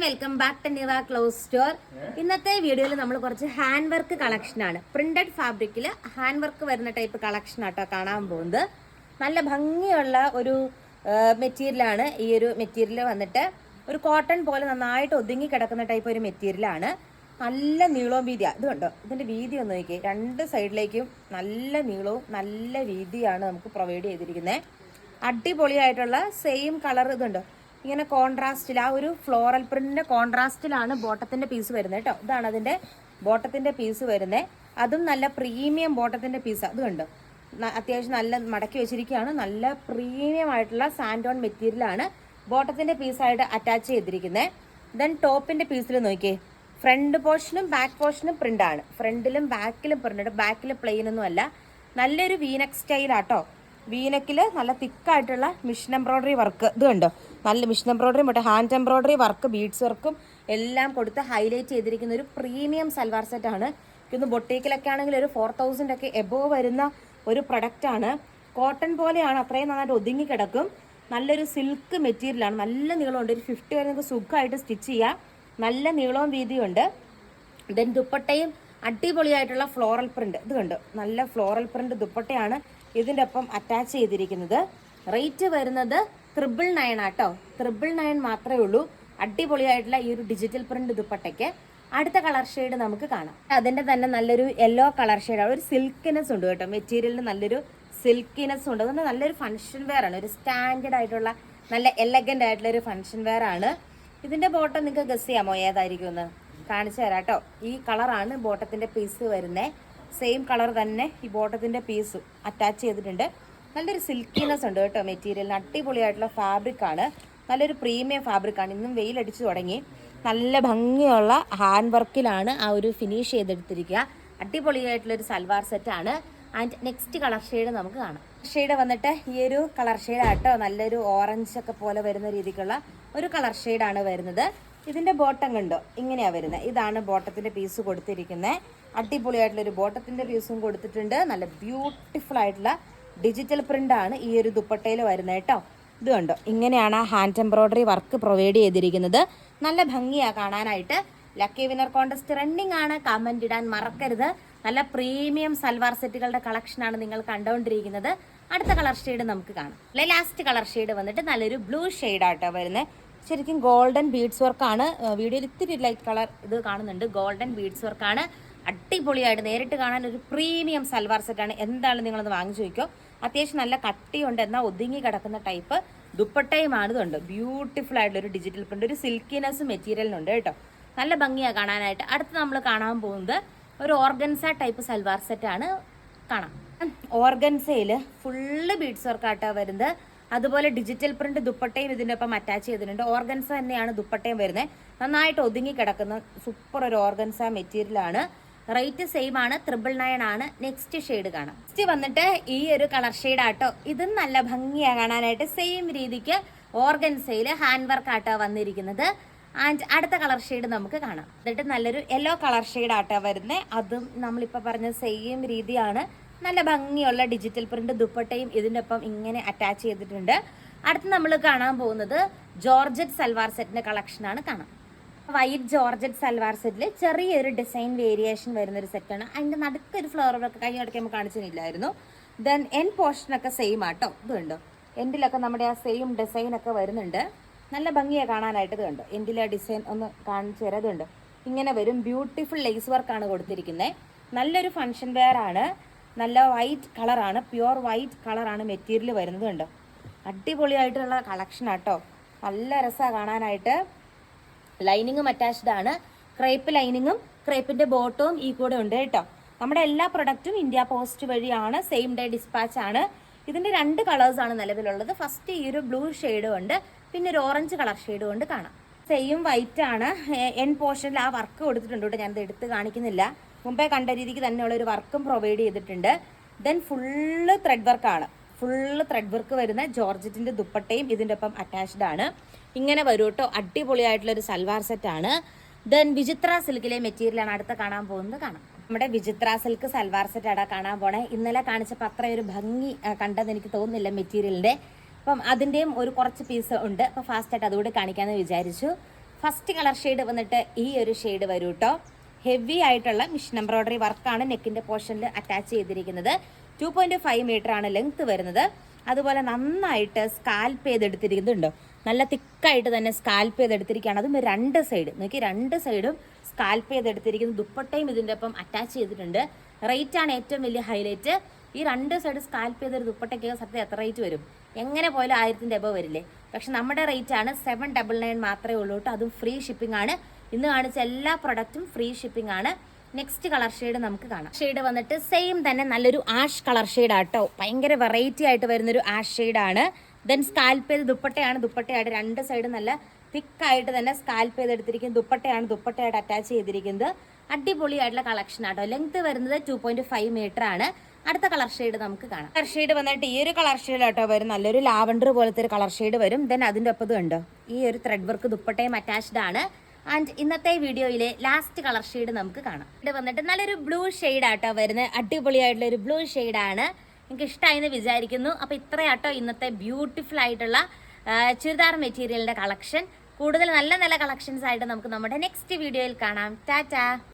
Welcome back to Niva clothes store ഇന്നത്തെ വീഡിയോയിൽ നമ്മൾ കുറച്ച് ഹാൻഡ് വർക്ക് കളക്ഷൻ ആണ്. പ്രിന്റഡ് ഫാബ്രിക്കിൽ ഹാൻഡ് വർക്ക് വരുന്ന ടൈപ്പ് കളക്ഷൻ ആട്ടോ കാണാൻ പോകുന്നത്. നല്ല ഭംഗിയുള്ള ഒരു മെറ്റീരിയലാണ് ഈ ഒരു മെറ്റീരിയൽ വന്നിട്ട്. ഒരു കോട്ടൺ പോലെ നന്നായിട്ട് ഒതുങ്ങി കിടക്കുന്ന ടൈപ്പ് ഒരു മെറ്റീരിയലാണ്. നല്ല നീളവും വീതിയാണ് ഇത് കണ്ടോ? ഇതിന്റെ വീതി ഒന്ന് നോക്കി രണ്ട് സൈഡിലേക്കും നല്ല നീളവും നല്ല വീതിയാണ് നമുക്ക് പ്രൊവൈഡ് ചെയ്തിരിക്കുന്നത് അടിപൊളിയായിട്ടുള്ള സെയിം കളർ ഇതുണ്ട് ഇങ്ങനെ കോൺട്രാസ്റ്റിൽ ആ ഒരു ഫ്ലോറൽ പ്രിന്റിന്റെ കോൺട്രാസ്റ്റിലാണ് ബോട്ടത്തിന്റെ പീസ് വരുന്നത് കേട്ടോ. ഇതാണ് അതിന്റെ ബോട്ടത്തിന്റെ പീസ് വരുന്നത് അതും നല്ല പ്രീമിയം ബോട്ടത്തിന്റെ പീസ് അത് കണ്ടോ? അത്യാവശ്യം നല്ല മടക്കി വെച്ചിരിക്കുകയാണ്. നല്ല പ്രീമിയം ആയിട്ടുള്ള സാൻഡോൺ മെറ്റീരിയലാണ് ബോട്ടത്തിന്റെ പീസായിട്ട് അറ്റാച്ച് ചെയ്തിരിക്കുന്നത് ദെൻ ടോപ്പിന്റെ പീസിൽ നോക്കിയേ. ഫ്രണ്ട് പോർഷനും ബാക്ക് പോർഷനും പ്രിന്റ് ആണ്. ഫ്രണ്ടിലും ബാക്കിലും പ്രിന്റ് ബാക്കിൽ പ്ലെയിൻ ഒന്നും അല്ല നല്ലൊരു വീനക് സ്റ്റൈലാട്ടോ വീനക്കിൽ നല്ല തിക്കായിട്ടുള്ള മിഷൻ എംബ്രോയ്ഡറി വർക്ക് ഇത് കണ്ടോ? നല്ല മിഷൻ എംബ്രോയ്ഡറി മറ്റേ ഹാൻഡ് എംബ്രോയ്ഡറി വർക്ക് ബീഡ്സ് വർക്കും എല്ലാം കൊടുത്ത് ഹൈലൈറ്റ് ചെയ്തിരിക്കുന്ന ഒരു പ്രീമിയം സൽവാർ സെറ്റാണ് ഇന്ന് ബൊട്ടീക്കിലൊക്കെ ആണെങ്കിൽ ഒരു ഫോർ തൗസൻഡ് ഒക്കെ എബോവ് വരുന്ന ഒരു പ്രൊഡക്റ്റ് ആണ്. കോട്ടൺ പോലെയാണ് അത്രയും നന്നായിട്ട് ഒതുങ്ങി കിടക്കും. നല്ലൊരു സിൽക്ക് മെറ്റീരിയലാണ് നല്ല നീളമുണ്ട്. ഒരു ഫിഫ്റ്റി വരെ നിങ്ങൾക്ക് സുഖമായിട്ട് സ്റ്റിച്ച് ചെയ്യാം. നല്ല നീളവും വീതിയുണ്ട് ദെൻ ദുപ്പട്ടയും അടിപൊളിയായിട്ടുള്ള ഫ്ലോറൽ പ്രിന്റ് ഇത് കണ്ടു? നല്ല ഫ്ലോറൽ പ്രിന്റ് ദുപ്പട്ടയാണ്. ഇതിന്റെ ഒപ്പം അറ്റാച്ച് ചെയ്തിരിക്കുന്നത്. റേറ്റ് വരുന്നത് ത്രിബിൾ നയൻ ആട്ടോ. ത്രിബിൾ നയൻ മാത്രമേ ഉള്ളൂ. അടിപൊളിയായിട്ടുള്ള ഈ ഒരു ഡിജിറ്റൽ പ്രിന്റ് ദുപ്പട്ടയ്ക്ക്. അടുത്ത കളർ ഷെയ്ഡ് നമുക്ക് കാണാം. അതിന്റെ തന്നെ നല്ലൊരു യെല്ലോ കളർ ഷെയ്ഡ് ഒരു സിൽക്കിനെസ് ഉണ്ട് കേട്ടോ. മെറ്റീരിയലിന് നല്ലൊരു സിൽക്കിനെസ് ഉണ്ട്. അതുകൊണ്ട് നല്ലൊരു ഫംഗ്ഷൻ വെയർ ആണ്. ഒരു സ്റ്റാൻഡേർഡ് ആയിട്ടുള്ള നല്ല എലഗന്റ് ആയിട്ടുള്ള ഒരു ഫംഗ്ഷൻ വെയർ ആണ്. ഇതിന്റെ ബോട്ടം നിങ്ങൾക്ക് ഗസ് ചെയ്യാമോ? ഏതായിരിക്കും എന്ന്? കാണിച്ചു തരാം കേട്ടോ. ഈ കളറാണ് ബോട്ടത്തിന്റെ പീസ് വരുന്നത് സെയിം കളർ തന്നെ ഈ ബോട്ടത്തിന്റെ പീസും അറ്റാച്ച് ചെയ്തിട്ടുണ്ട്. നല്ലൊരു സിൽക്കിനെസ് ഉണ്ട് കേട്ടോ മെറ്റീരിയലിന് അടിപൊളിയായിട്ടുള്ള ഫാബ്രിക് ആണ്. നല്ലൊരു പ്രീമിയം ഫാബ്രിക് ആണ്. ഇന്നും വെയിലടിച്ചു തുടങ്ങി. നല്ല ഭംഗിയുള്ള ഹാൻഡ് വർക്കിലാണ് ആ ഒരു ഫിനിഷ് ചെയ്തെടുത്തിരിക്കുക. അടിപൊളിയായിട്ടുള്ള ഒരു സൽവാർ സെറ്റ് ആണ്. ആൻഡ് നെക്സ്റ്റ് കളർ ഷെയ്ഡ് നമുക്ക് കാണാം. ഷെയ്ഡ് വന്നിട്ട് ഈ ഒരു കളർ ഷെയ്ഡ് ആട്ടോ. നല്ലൊരു ഓറഞ്ച് ഒക്കെ പോലെ വരുന്ന രീതിക്കുള്ള ഒരു കളർ ഷെയ്ഡാണ് വരുന്നത്. ഇതിന്റെ ബോട്ടം കണ്ടോ? ഇങ്ങനെയാണ് വരുന്നത് ഇതാണ് ബോട്ടത്തിന്റെ പീസ് കൊടുത്തിരിക്കുന്നത് അടിപൊളിയായിട്ടുള്ളൊരു ബോട്ടത്തിന്റെ പീസും കൊടുത്തിട്ടുണ്ട്. നല്ല ബ്യൂട്ടിഫുൾ ആയിട്ടുള്ള ഡിജിറ്റൽ പ്രിന്റാണ് ഈ ഒരു ദുപ്പട്ടയിൽ വരുന്നത് കേട്ടോ. ഇത് കണ്ടോ? ഇങ്ങനെയാണ് ഹാൻഡ് എംബ്രോയിഡറി വർക്ക് പ്രൊവൈഡ് ചെയ്തിരിക്കുന്നത്. നല്ല ഭംഗിയാണ് കാണാനായിട്ട്. ലക്കി വിനർ കോൺടെസ്റ്റ് റണ്ണിംഗ് ആണ്. കമന്റ് ഇടാൻ മറക്കരുത്. നല്ല പ്രീമിയം സൽവാർ സെറ്റുകളുടെ കളക്ഷനാണ് നിങ്ങൾ കണ്ടുകൊണ്ടിരിക്കുന്നത് അടുത്ത കളർ ഷെയ്ഡ് നമുക്ക് കാണാം. അല്ലെ ലാസ്റ്റ് കളർ ഷെയ്ഡ് വന്നിട്ട് നല്ലൊരു ബ്ലൂ ഷെയ്ഡ് ആട്ടോ വരുന്നത് ശരിക്കും ഗോൾഡൻ ബീഡ്സ് വർക്കാണ് വീഡിയോയിൽ ഇത്തിരി ലൈറ്റ് കളർ ഇത് കാണുന്നുണ്ട്. ഗോൾഡൻ ബീഡ്സ് വർക്കാണ് അടിപൊളിയായിട്ട് നേരിട്ട് കാണാൻ ഒരു പ്രീമിയം സൽവാർ സെറ്റാണ് എന്താണ് നിങ്ങളത് വാങ്ങിച്ചു വയ്ക്കോ അത്യാവശ്യം നല്ല കട്ടിയുണ്ട് എന്നാൽ ഒതുങ്ങി കിടക്കുന്ന ടൈപ്പ് ദുപ്പട്ടയുമാണ് ഇതുണ്ട്. ബ്യൂട്ടിഫുൾ ആയിട്ടുള്ള ഒരു ഡിജിറ്റൽ പ്രിന്റ് ഒരു സിൽക്കിനെസ് മെറ്റീരിയലിനുണ്ട് കേട്ടോ. നല്ല ഭംഗിയാണ് കാണാനായിട്ട്. അടുത്ത് നമ്മൾ കാണാൻ പോകുന്നത് ഒരു ഓർഗൻസ ടൈപ്പ് സൽവാർ സെറ്റാണ് കാണാം. ഓർഗൻസയിൽ ഫുള്ള് ബീഡ്സ് വർക്കായിട്ടാണ് വരുന്നത്. അതുപോലെ ഡിജിറ്റൽ പ്രിന്റ് ദുപ്പട്ടയും ഇതിനൊപ്പം അറ്റാച്ച് ചെയ്തിട്ടുണ്ട്. ഓർഗൻസ തന്നെയാണ് ദുപ്പട്ടയും വരുന്നത്. നന്നായിട്ട് ഒതുങ്ങി കിടക്കുന്ന സൂപ്പർ ഒരു ഓർഗൻസ മെറ്റീരിയൽ ആണ്. റേറ്റ് സെയിം ആണ് ത്രിബിൾ നയൻ ആണ്. നെക്സ്റ്റ് ഷെയ്ഡ് കാണാം. നെക്സ്റ്റ് വന്നിട്ട് ഈ ഒരു കളർ ഷെയ്ഡ് ആട്ടോ. ഇതും നല്ല ഭംഗിയാ കാണാനായിട്ട് സെയിം രീതിക്ക് ഓർഗൻസയിൽ ഹാൻഡ് വർക്ക് ആട്ടോ വന്നിരിക്കുന്നത്. ആൻഡ് അടുത്ത കളർ ഷെയ്ഡ് നമുക്ക് കാണാം. എന്നിട്ട് നല്ലൊരു യെല്ലോ കളർ ഷെയ്ഡ് ആട്ടോ വരുന്നത്. അതും നമ്മളിപ്പോൾ പറഞ്ഞ സെയിം രീതിയാണ്. നല്ല ഭംഗിയുള്ള ഡിജിറ്റൽ പ്രിന്റ് ദുപ്പട്ടയും ഇതിന്റെ ഒപ്പം ഇങ്ങനെ അറ്റാച്ച് ചെയ്തിട്ടുണ്ട്. അടുത്ത് നമ്മൾ കാണാൻ പോകുന്നത് ജോർജറ്റ് സൽവാർ സെറ്റിന്റെ കളക്ഷനാണ് കാണാം. വൈറ്റ് ജോർജറ്റ് സൽവാർ സെറ്റിൽ ചെറിയൊരു ഡിസൈൻ വേരിയേഷൻ വരുന്ന ഒരു സെറ്റാണ് അതിന്റെ നടുക്കൊരു ഫ്ലവർ വർക്ക് കഴിഞ്ഞ ഇടയ്ക്ക് നമുക്ക് കാണിച്ചിട്ടില്ലായിരുന്നു ദെൻ എൻ പോർഷനൊക്കെ സെയിം ആട്ടോ. ഇത് കണ്ടോ? എൻഡിലൊക്കെ നമ്മുടെ ആ സെയിം ഡിസൈൻ ഒക്കെ വരുന്നുണ്ട്. നല്ല ഭംഗിയാണ് കാണാനായിട്ട് ഇത് കണ്ടോ? എൻഡിലെ ഡിസൈൻ ഒന്ന് കാണിച്ചു തരാം. ഇതുണ്ട് ഇങ്ങനെ വരും. ബ്യൂട്ടിഫുൾ ലേസ് വർക്കാണ് കൊടുത്തിരിക്കുന്നത് നല്ലൊരു ഫങ്ഷൻ വെയർ ആണ്. നല്ല വൈറ്റ് കളറാണ് പ്യുവർ വൈറ്റ് കളറാണ് മെറ്റീരിയൽ വരുന്നത് കണ്ടോ? അടിപൊളിയായിട്ടുള്ള കളക്ഷൻ ആട്ടോ. നല്ല രസമാണ് കാണാനായിട്ട്. ലൈനിങ്ങും അറ്റാച്ച്ഡ് ആണ്. ക്രേപ്പ് ലൈനിങ്ങും ക്രേപ്പിന്റെ ബോട്ടവും ഈ കൂടെ ഉണ്ട് കേട്ടോ. നമ്മുടെ എല്ലാ പ്രൊഡക്റ്റും ഇന്ത്യ പോസ്റ്റ് വഴിയാണ് സെയിം ഡേ ഡിസ്പാച്ച് ആണ്. ഇതിന്റെ രണ്ട് കളേഴ്സാണ് നിലവിലുള്ളത്. ഫസ്റ്റ് ഈ ഒരു ബ്ലൂ ഷെയ്ഡും ഉണ്ട്. പിന്നെ ഒരു ഓറഞ്ച് കളർ ഷെയ്ഡും ഉണ്ട്. കാണാം. സെയിം വൈറ്റ് ആണ്. എൻ പോർഷനിൽ ആ വർക്ക് കൊടുത്തിട്ടുണ്ട് കേട്ടോ. ഞാനത് എടുത്ത് കാണിക്കുന്നില്ല. മുമ്പേ കണ്ട രീതിക്ക് തന്നെയുള്ള ഒരു വർക്കും പ്രൊവൈഡ് ചെയ്തിട്ടുണ്ട്. ദെൻ ഫുള്ള് ത്രെഡ് വർക്കാണ് ഫുള്ള് ത്രെഡ് വർക്ക് വരുന്ന ജോർജറ്റിന്റെ ദുപ്പട്ടയും ഇതിന്റെ ഒപ്പം അറ്റാച്ച്ഡ് ആണ്. ഇങ്ങനെ വരും കേട്ടോ അടിപൊളിയായിട്ടുള്ള ഒരു സൽവാർ സെറ്റ് ആണ്. ദെൻ വിചിത്ര സിൽക്കിലെ മെറ്റീരിയലാണ് അടുത്ത കാണാൻ പോകുന്നത്. കാണാം. നമ്മുടെ വിചിത്ര സിൽക്ക് സൽവാർ സെറ്റ് ആണ് കാണാൻ പോണേ. ഇന്നലെ കാണിച്ചപ്പോൾ അത്രയും ഒരു ഭംഗി കണ്ടെന്ന് എനിക്ക് തോന്നുന്നില്ല മെറ്റീരിയലിന്റെ അപ്പം അതിന്റെയും ഒരു കുറച്ച് പീസ് ഉണ്ട്. അപ്പോൾ ഫാസ്റ്റ് ആയിട്ട് അതുകൂടി കാണിക്കാമെന്ന് വിചാരിച്ചു. ഫസ്റ്റ് കളർ ഷെയ്ഡ് വന്നിട്ട് ഈ ഒരു ഷെയ്ഡ് വരും കേട്ടോ ഹെവി ആയിട്ടുള്ള മിഷൻ എംബ്രോയിഡറി വർക്കാണ് നെക്കിന്റെ പോർഷനിൽ അറ്റാച്ച് ചെയ്തിരിക്കുന്നത്. ടു പോയിന്റ് ഫൈവ് മീറ്റർ ആണ് ലെങ്ത് വരുന്നത്. അതുപോലെ നന്നായിട്ട് സ്കാൽപ്പ് ചെയ്തെടുത്തിരിക്കുന്നുണ്ടോ. നല്ല തിക്കായിട്ട് തന്നെ സ്കാൽപ്പ് ചെയ്തെടുത്തിരിക്കുകയാണ്. അതും രണ്ട് സൈഡ് നോക്കി രണ്ട് സൈഡും സ്കാൽപ്പ് ചെയ്തെടുത്തിരിക്കുന്നു. ദുപ്പട്ടയും ഇതിന്റെ ഒപ്പം അറ്റാച്ച് ചെയ്തിട്ടുണ്ട്. റേറ്റ് ആണ് ഏറ്റവും വലിയ ഹൈലൈറ്റ് ഈ രണ്ട് സൈഡ് സ്കാൽപ്പ് ചെയ്തൊരു ദുപ്പട്ടയ്ക്ക് സത്യം എത്ര റേറ്റ് വരും? എങ്ങനെ പോയാലും ആയിരത്തിന്റെ എബോ വരില്ലേ? പക്ഷെ നമ്മുടെ റേറ്റ് ആണ് സെവൻ ഡബിൾ നയൻ മാത്രമേ ഉള്ളൂ കേട്ടോ. അതും ഫ്രീ ഷിപ്പിംഗ് ആണ്. ഇന്ന് കാണിച്ച എല്ലാ പ്രൊഡക്റ്റും ഫ്രീ ഷിപ്പിംഗ് ആണ്. നെക്സ്റ്റ് കളർ ഷെയ്ഡ് നമുക്ക് കാണാം. ഷെയ്ഡ് വന്നിട്ട് സെയിം തന്നെ നല്ലൊരു ആഷ് കളർ ഷെയ്ഡ് ആട്ടോ. ഭയങ്കര വെറൈറ്റി ആയിട്ട് വരുന്നൊരു ആഷ് ഷെയ്ഡ് ആണ്. ദെൻ സ്കാൽപ്പ് ചെയ്ത് ദുപ്പട്ടയാണ്. ദുപ്പട്ടയായിട്ട് രണ്ട് സൈഡ് നല്ല തിക്കായിട്ട് തന്നെ സ്കാൽപ്പ് ചെയ്തെടുത്തിരിക്കുന്നത്. ദുപ്പട്ടയാണ്. ദുപ്പട്ടയായിട്ട് അറ്റാച്ച് ചെയ്തിരിക്കുന്നത്. അടിപൊളിയായിട്ടുള്ള കളക്ഷൻ ആട്ടോ. ലെങ്ത് വരുന്നത് ടു പോയിന്റ് ഫൈവ് മീറ്റർ ആണ്. അടുത്ത കളർ ഷെയ്ഡ് നമുക്ക് കാണാം. കളർ ഷെയ്ഡ് വന്നിട്ട് ഈ ഒരു കളർ ഷെയ്ഡ് ആട്ടോ വരും. നല്ലൊരു ലാവൻഡർ പോലത്തെ ഒരു കളർ ഷെയ്ഡ് വരും. ദെൻ അതിന്റെ ഒപ്പം ഉണ്ടോ ഈ ഒരു ത്രെഡ് വർക്ക് ദുപ്പട്ടയും അറ്റാച്ച്ഡ് ആണ്. ആൻഡ് ഇന്നത്തെ വീഡിയോയിലെ ലാസ്റ്റ് കളർ ഷെയ്ഡ് നമുക്ക് കാണാം. ഇവിടെ വന്നിട്ട് നല്ലൊരു ബ്ലൂ ഷെയ്ഡ് ആട്ടോ വരുന്നത്. അടിപൊളിയായിട്ടുള്ള ഒരു ബ്ലൂ ആണ്. എനിക്ക് ഇഷ്ടമായി എന്ന് വിചാരിക്കുന്നു. അപ്പോൾ ഇത്രയാട്ടോ ഇന്നത്തെ ബ്യൂട്ടിഫുൾ ആയിട്ടുള്ള ചുരിദാർ മെറ്റീരിയലിന്റെ കളക്ഷൻ കൂടുതൽ നല്ല നല്ല കളക്ഷൻസ് ആയിട്ട് നമുക്ക് നമ്മുടെ നെക്സ്റ്റ് വീഡിയോയിൽ കാണാം. ടാറ്റാ